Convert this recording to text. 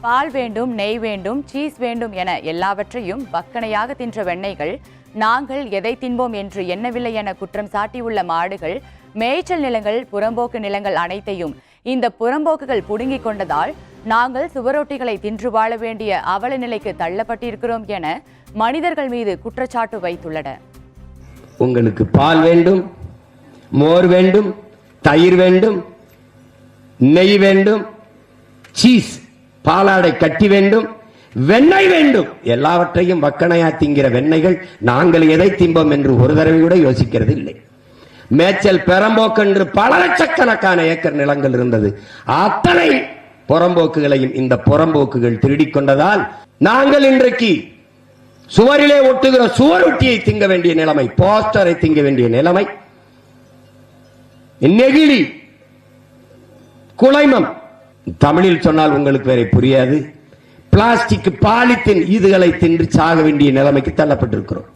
பால் வேண்டும் நெய் வேண்டும் சீஸ் வேண்டும் என எல்லாவற்றையும் பக்கனையாக தின்ற வெண்ணெய்கள் நாங்கள் எதை தின்போம் என்று எண்ணவில்லை என குற்றம் சாட்டியுள்ள மாடுகள் மேய்ச்சல் நிலங்கள் புறம்போக்கு நிலங்கள் அனைத்தையும் இந்த புறம்போக்குகள் புடுங்கிக் கொண்டதால் நாங்கள் சுவரொட்டிகளை தின்று வாழ வேண்டிய அவல நிலைக்கு தள்ளப்பட்டிருக்கிறோம் என மனிதர்கள் மீது குற்றச்சாட்டு வைத்துள்ளன உங்களுக்கு பால் வேண்டும் மோர் வேண்டும் தயிர் வேண்டும் நெய் வேண்டும் சீஸ் பாலாடை கட்டி வேண்டும் வெண்ணெய் வேண்டும். எல்லாவற்றையும் வக்கணையா திங்கிற வெண்ணெய்கள் நாங்கள் எதை திம்பம் என்று ஒரு தடவை கூட யோசிக்கிறது இல்லை. மேய்ச்சல் பெரம்போக்கென்று பல லட்சக்கணக்கான ஏக்கர் நிலங்கள் இருந்தது. அத்தனை புறம்போக்குகளையும் இந்த புறம்போக்குகள் திருடிக் கொண்டதால் நாங்கள் இன்றைக்கு சுவரிலே ஒட்டுகிற சுவரொட்டியை திங்க வேண்டிய நிலைமை போஸ்டரை திங்க வேண்டிய நிலைமை. நெகிழி குலைமம் தமிழில் சொன்னால் உங்களுக்கு வேற புரியாது. பிளாஸ்டிக் பாலித்தீன் இதுகளை தின்று சாக வேண்டிய நிலைமைக்கு தள்ளப்பட்டிருக்கிறோம்.